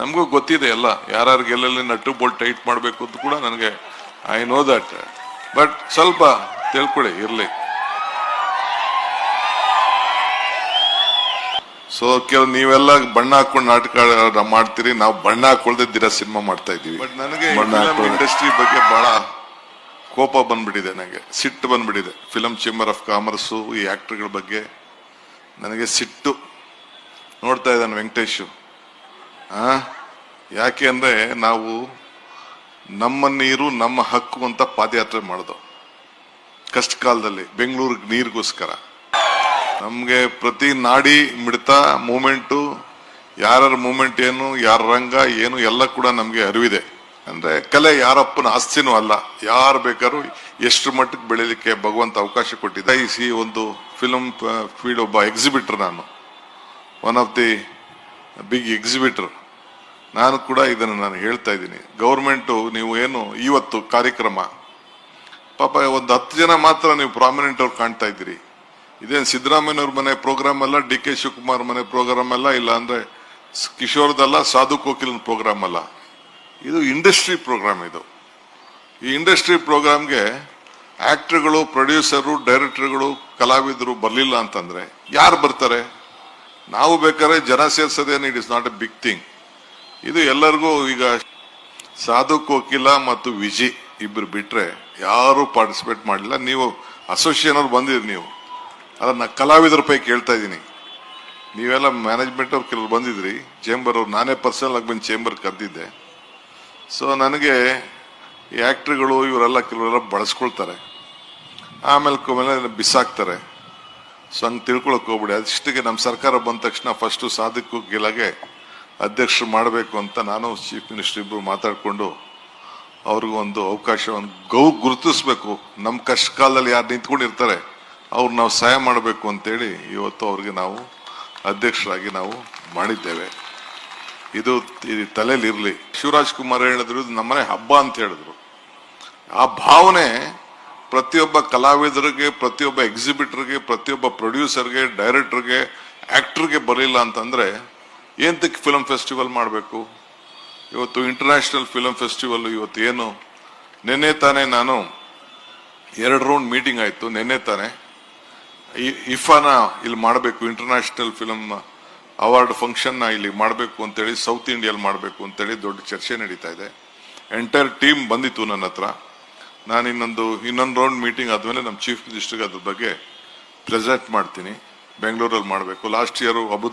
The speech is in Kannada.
ನಮಗೂ ಗೊತ್ತಿದೆ ಎಲ್ಲ. ಯಾರ್ಯಾರಿಗೆ ಎಲ್ಲೆಲ್ಲಿ ನಟ್ಟು ಬೋಲ್ಟ್ ಟೈಟ್ ಮಾಡಬೇಕು ಅಂತ ಕೂಡ ನನಗೆ ಐ ನೋ ದಟ್ ಬಟ್ ಸ್ವಲ್ಪ ತಿಳ್ಕೊಳ್ಳಿ ಇರಲಿ. ಸೊ ಕೆಲವು ನೀವೆಲ್ಲ ಬಣ್ಣ ಹಾಕೊಂಡು ನಾಟಕ ಮಾಡ್ತೀರಿ. ನಾವು ಬಣ್ಣ ಹಾಕೊಳ್ದೆ ದಿನ ಸಿನಿಮಾ ಮಾಡ್ತಾ ಇದೀವಿ ಬಟ್ ನನಗೆ ಇಂಡಸ್ಟ್ರಿ ಬಗ್ಗೆ ಬಹಳ ಕೋಪ ಬಂದ್ಬಿಟ್ಟಿದೆ ನನಗೆ. ಸಿಟ್ಟು ಬಂದ್ಬಿಟ್ಟಿದೆ. ಫಿಲಂ ಚೇಂಬರ್ ಆಫ್ ಕಾಮರ್ಸು ಈ ಆಕ್ಟರ್ಗಳ ಬಗ್ಗೆ ನನಗೆ ಸಿಟ್ಟು. ನೋಡ್ತಾ ಇದ್ದಾನೆ ವೆಂಕಟೇಶು. ಆ? ಯಾಕೆ ಅಂದರೆ ನಾವು ನಮ್ಮ ನೀರು, ನಮ್ಮ ಹಕ್ಕು ಅಂತ ಪಾದಯಾತ್ರೆ ಮಾಡಿದೋ. ಕಷ್ಟ ಕಾಲದಲ್ಲಿ, ಬೆಂಗಳೂರಿಗೆ ನೀರಿಗೋಸ್ಕರ. ನಮಗೆ ಪ್ರತಿ ನಾಡಿ ಮಿಡಿತ ಮೂಮೆಂಟು, ಯಾರ್ಯಾರ ಮೂಮೆಂಟ್ ಏನು, ಯಾರ ರಂಗ ಏನು, ಎಲ್ಲ ಕೂಡ ನಮಗೆ ಅರಿವಿದೆ. ಅಂದರೆ ಕಲೆ ಯಾರಪ್ಪನ ಆಸ್ತಿನೂ ಅಲ್ಲ. ಯಾರು ಬೇಕಾದ್ರೂ ಎಷ್ಟು ಮಟ್ಟಕ್ಕೆ ಬೆಳೀಲಿಕ್ಕೆ ಭಗವಂತ ಅವಕಾಶ ಕೊಟ್ಟಿದ್ದ ಈ ಒಂದು ಫಿಲಮ್ ಫೀಲ್ಡ್ ಒಬ್ಬ ಎಕ್ಸಿಬಿಟರ್ ನಾನು. One of the big exhibitor ನಾನು ಕೂಡ ಇದನ್ನು ನಾನು ಹೇಳ್ತಾ ಇದ್ದೀನಿ. ಗೌರ್ಮೆಂಟು ನೀವು ಏನು ಇವತ್ತು ಕಾರ್ಯಕ್ರಮ? ಪಾಪ ಒಂದು ಹತ್ತು ಜನ ಮಾತ್ರ ನೀವು ಪ್ರಾಮಿನೆಂಟ್ ಅವ್ರು ಕಾಣ್ತಾ ಇದ್ದೀರಿ. ಇದೇನು ಸಿದ್ದರಾಮಯ್ಯವ್ರ ಮನೆ ಪ್ರೋಗ್ರಾಮ್ ಅಲ್ಲ, ಡಿ ಕೆ ಶಿವಕುಮಾರ್ ಮನೆ ಪ್ರೋಗ್ರಾಮ್ ಅಲ್ಲ, ಇಲ್ಲ ಅಂದರೆ ಕಿಶೋರ್ದಲ್ಲ ಸಾಧು ಕೋಕಿಲನ್ ಪ್ರೋಗ್ರಾಮ್ ಅಲ್ಲ. ಇದು ಇಂಡಸ್ಟ್ರಿ ಪ್ರೋಗ್ರಾಮ್ ಇದು. ಈ ಇಂಡಸ್ಟ್ರಿ ಪ್ರೋಗ್ರಾಮ್ಗೆ ಆ್ಯಕ್ಟ್ರುಗಳು ಪ್ರೊಡ್ಯೂಸರು ಡೈರೆಕ್ಟರ್ಗಳು ಕಲಾವಿದರು ಬರಲಿಲ್ಲ ಅಂತಂದರೆ ಯಾರು ಬರ್ತಾರೆ? ನಾವು ಬೇಕಾದ್ರೆ ಜನ ಸೇರ್ಸೋದೇನು it is not a big thing ಇದು ಎಲ್ಲರಿಗೂ ಈಗ ಸಾಧು, ಕೋಕಿಲ ಮತ್ತು ವಿಜಿ ಇಬ್ಬರು ಬಿಟ್ರೆ ಯಾರು ಪಾರ್ಟಿಸಿಪೇಟ್ ಮಾಡಲಿಲ್ಲ. ನೀವು ಅಸೋಸಿಯೇಷನ್ ಅವ್ರು ಬಂದಿರಿ ನೀವು. ಅದನ್ನ ಕಲಾವಿದರ ಪೈ ಕೇಳ್ತಾ ಇದ್ದೀನಿ. ನೀವೆಲ್ಲ ಮ್ಯಾನೇಜ್ಮೆಂಟ್ ಅವ್ರು ಕೆಲವ್ರು ಬಂದಿದ್ರಿ. ಚೇಂಬರ್ ಅವ್ರು, ನಾನೇ ಪರ್ಸನಲ್ ಆಗಿ ಬಂದು ಚೇಂಬರ್ ಕರೆದಿದ್ದೆ. ಸೊ ನನಗೆ ಈ ಆ್ಯಕ್ಟ್ರಿಗಳು ಇವರೆಲ್ಲ ಕೆಲವರೆಲ್ಲ ಬಳಸ್ಕೊಳ್ತಾರೆ. ಆಮೇಲೆ ಕೊಮೇಲೆ ಬಿಸಾಕ್ತಾರೆ. ಸೊ ಹಂಗೆ ತಿಳ್ಕೊಳಕ್ ಹೋಗ್ಬಿಡಿ. ಅದಿಷ್ಟಿಗೆ ನಮ್ಮ ಸರ್ಕಾರ ಬಂದ ತಕ್ಷಣ ಫಸ್ಟು ಸಾಧಕ ಗೆಲಗೆ ಅಧ್ಯಕ್ಷರು ಮಾಡಬೇಕು ಅಂತ ನಾನು ಚೀಫ್ ಮಿನಿಸ್ಟರ್ ಇಬ್ಬರು ಮಾತಾಡಿಕೊಂಡು ಅವ್ರಿಗೂ ಒಂದು ಅವಕಾಶವನ್ನು ಗೌ ಗುರುತಿಸ್ಬೇಕು. ನಮ್ಮ ಕಷ್ಟ ಕಾಲದಲ್ಲಿ ಯಾರು ನಿಂತ್ಕೊಂಡಿರ್ತಾರೆ, ಅವ್ರು ನಾವು ಸಹಾಯ ಮಾಡಬೇಕು ಅಂತೇಳಿ ಇವತ್ತು ಅವ್ರಿಗೆ ನಾವು ಅಧ್ಯಕ್ಷರಾಗಿ ನಾವು ಮಾಡಿದ್ದೇವೆ. ಇದು ಈ ತಲೆಯಲ್ಲಿ ಇರಲಿ. ಶಿವರಾಜ್ ಕುಮಾರ್ ಹೇಳಿದ್ರು ನಮ್ಮನೆ ಹಬ್ಬ ಅಂತ ಹೇಳಿದ್ರು. ಆ ಭಾವನೆ ಪ್ರತಿಯೊಬ್ಬ ಕಲಾವಿದರಿಗೆ, ಪ್ರತಿಯೊಬ್ಬ ಎಕ್ಸಿಬಿಟರ್ಗೆ ಪ್ರತಿಯೊಬ್ಬ ಪ್ರೊಡ್ಯೂಸರ್ಗೆ ಡೈರೆಕ್ಟರ್ಗೆ ಆಕ್ಟರ್ಗೆ ಬರಲಿಲ್ಲ ಅಂತಂದರೆ ಏನಂತಕ್ಕೆ ಫಿಲಂ ಫೆಸ್ಟಿವಲ್ ಮಾಡಬೇಕು? ಇವತ್ತು ಇಂಟರ್ನ್ಯಾಷನಲ್ ಫಿಲಂ ಫೆಸ್ಟಿವಲ್ ಇವತ್ತು ಏನು? ನಿನ್ನೆ ತಾನೇ ನಾನು ಎರಡು ರೌಂಡ್ ಮೀಟಿಂಗ್ ಆಯಿತು, ನಿನ್ನೆ ತಾನೇ. ಇಫಾನ ಇಲ್ಲಿ ಮಾಡಬೇಕು ಇಂಟರ್ನ್ಯಾಷನಲ್ ಫಿಲಮ್ ಅವಾರ್ಡ್ ಫಂಕ್ಷನ್ನ ಇಲ್ಲಿ ಮಾಡಬೇಕು ಅಂತೇಳಿ ಸೌತ್ ಇಂಡಿಯಲ್ಲಿ ಮಾಡಬೇಕು ಅಂತೇಳಿ ದೊಡ್ಡ ಚರ್ಚೆ ನಡೀತಾ ಇದೆ. ಎಂಟೈರ್ ಟೀಮ್ ಬಂದಿತ್ತು ನನ್ನ ಹತ್ರ. ನಾನು ಇನ್ನೊಂದು ಇನ್ನೊಂದು ರೌಂಡ್ ಮೀಟಿಂಗ್ ಆದ್ಮೇಲೆ ನಮ್ಮ ಚೀಫ್ ಮಿನಿಸ್ಟರ್ಗೆ ಅದ್ರ ಬಗ್ಗೆ ಪ್ರೆಸೆಂಟ್ ಮಾಡ್ತೀನಿ. ಬೆಂಗಳೂರಲ್ಲಿ ಮಾಡಬೇಕು. Last year Abu Dhabi